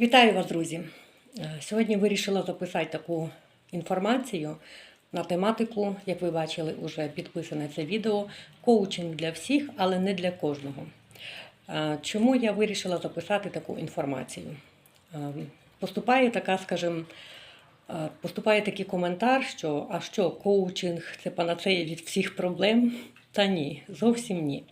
Вітаю вас, друзі! Е, Сьогодні вирішила записати таку інформацію на тематику, як ви бачили, вже підписане це відео коучинг для всіх, але не для кожного. Е, Чому я вирішила записати таку інформацію? Е, Поступає така, скажімо, поступає такий коментар, що а що коучинг це панацея від всіх проблем? Та ні, зовсім ні.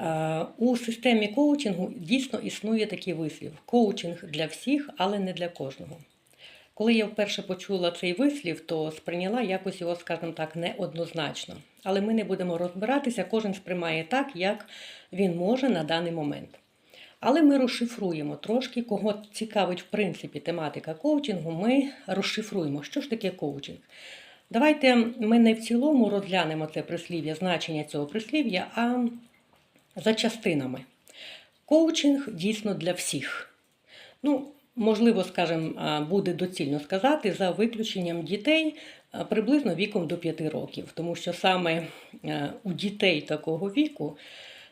Е, У системі коучингу дійсно існує такий вислів: коучинг для всіх, але не для кожного. Коли я вперше почула цей вислів, то сприйняла якось його, скажімо так, неоднозначно. Але ми не будемо розбиратися, кожен сприймає так, як він може на даний момент. Але ми розшифруємо трошки, кого цікавить в принципі тематика коучингу, ми розшифруємо, що ж таке коучинг. Давайте ми не в цілому розглянемо це прислів'я, значення цього прислів'я, а за частинами. Коучинг дійсно для всіх. Ну, можливо, скажімо, буде доцільно сказати, за виключенням дітей приблизно віком до 5 років, тому що саме у дітей такого віку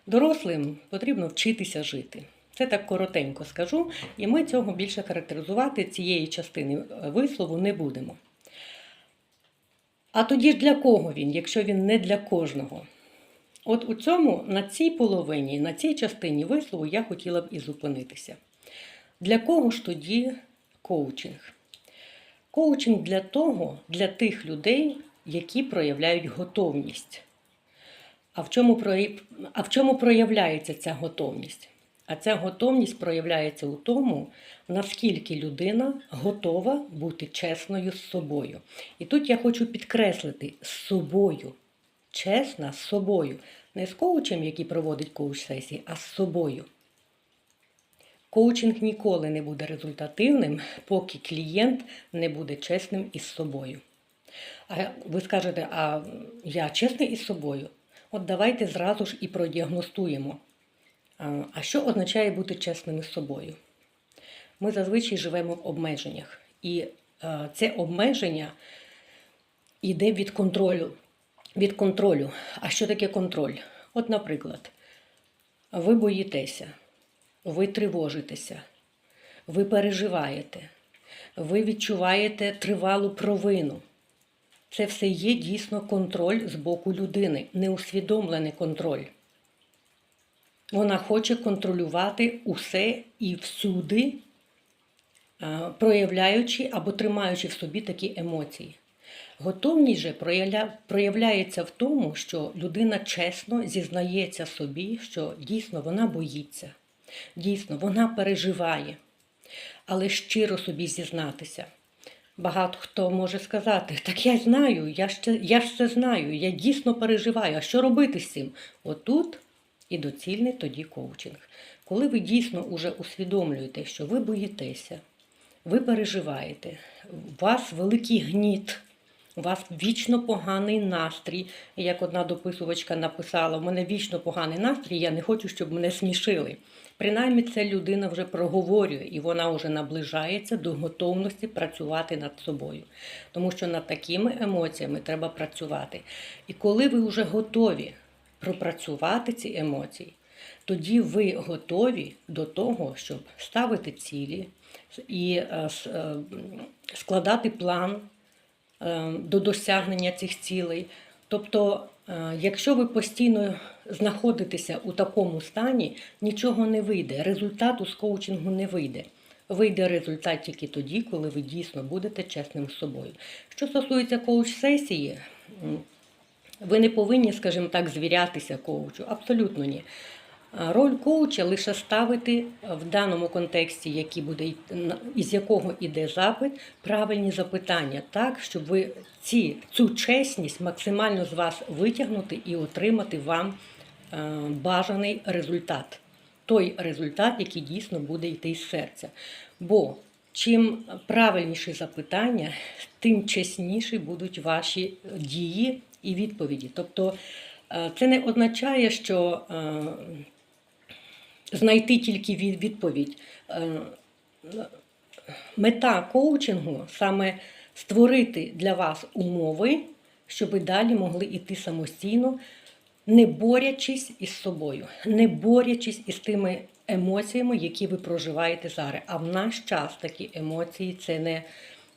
дорослим потрібно вчитися жити. Це так коротенько скажу, і ми цього більше характеризувати цієї частини е, вислову не будемо. А тоді ж для кого він, якщо він не для кожного? От у цьому, на цій половині, на цій частині вислову я хотіла б і зупинитися. Для кого ж тоді коучинг? Коучинг для того, для тих людей, які проявляють готовність. А в чому, а в чому проявляється ця готовність? А ця готовність проявляється у тому, наскільки людина готова бути чесною з собою. І тут я хочу підкреслити з собою. Чесна з собою. Не з коучем, який проводить коуч-сесії, а з собою. Коучинг ніколи не буде результативним, поки клієнт не буде чесним із собою. А ви скажете, а я чесний із собою? От давайте зразу ж і продіагностуємо. А а що означає бути чесним із собою? Ми зазвичай живемо в обмеженнях. І е, це обмеження йде від контролю. Від контролю. А що таке контроль? От, наприклад, ви боїтеся, ви тривожитеся, ви переживаєте, ви відчуваєте тривалу провину. Це все є дійсно контроль з боку людини, неусвідомлений контроль. Вона хоче контролювати усе і всюди, проявляючи або тримаючи в собі такі емоції. Готовність же проявляється в тому, що людина чесно зізнається собі, що дійсно вона боїться, дійсно вона переживає, але щиро собі зізнатися. Багато хто може сказати, так я знаю, я це, я ж це знаю, я дійсно переживаю. А що робити з цим? Отут і доцільний тоді коучинг. Коли ви дійсно уже усвідомлюєте, що ви боїтеся, ви переживаєте, у вас великий гніт, у вас вічно поганий настрій. Як одна дописувачка написала, у мене вічно поганий настрій, я не хочу, щоб мене смішили. Принаймні, це людина вже проговорює і вона вже наближається до готовності працювати над собою. Тому що над такими емоціями треба працювати. І коли ви вже готові пропрацювати ці емоції, тоді ви готові до того, щоб ставити цілі і е, е, складати план до досягнення цих цілей. Тобто, е, якщо ви постійно знаходитеся у такому стані, нічого не вийде, результату з коучингу не вийде. Вийде результат тільки тоді, коли ви дійсно будете чесним з собою. Що стосується коуч-сесії, ви не повинні, скажімо так, звірятися коучу. Абсолютно ні. Роль коуча лише ставити в даному контексті, який буде із якого йде запит, правильні запитання, так, щоб ви ці, цю чесність максимально з вас витягнути і отримати вам е, бажаний результат. Той результат, який дійсно буде йти з серця. Бо чим правильніші запитання, тим чесніші будуть ваші дії і відповіді. Тобто е, це не означає, що е, знайти тільки відповідь. Е, Мета коучингу саме створити для вас умови, щоб ви далі могли йти самостійно, не борячись із собою, не борячись із тими емоціями, які ви проживаєте зараз. А в наш час такі емоції це не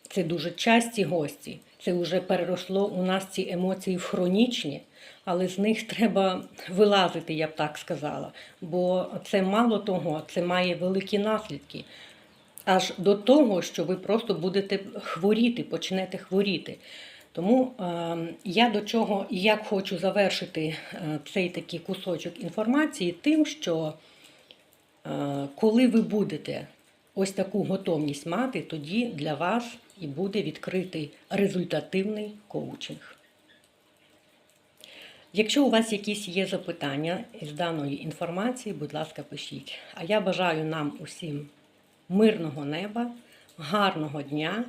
це дуже часті гості. Це вже переросло у нас ці емоції в хронічні, але з них треба вилазити, я б так сказала. Бо це мало того, це має великі наслідки. Аж до того, що ви просто будете хворіти, почнете хворіти. Тому е, я до чого і як хочу завершити е, цей такий кусочок інформації, тим, що е, коли ви будете ось таку готовність мати, тоді для вас і буде відкритий результативний коучинг. Якщо у вас якісь є запитання із даної інформації, будь ласка, пишіть. А я бажаю нам усім мирного неба, гарного дня.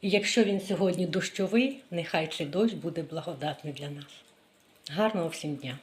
І якщо він сьогодні дощовий, нехай цей дощ буде благодатний для нас. Гарного всім дня!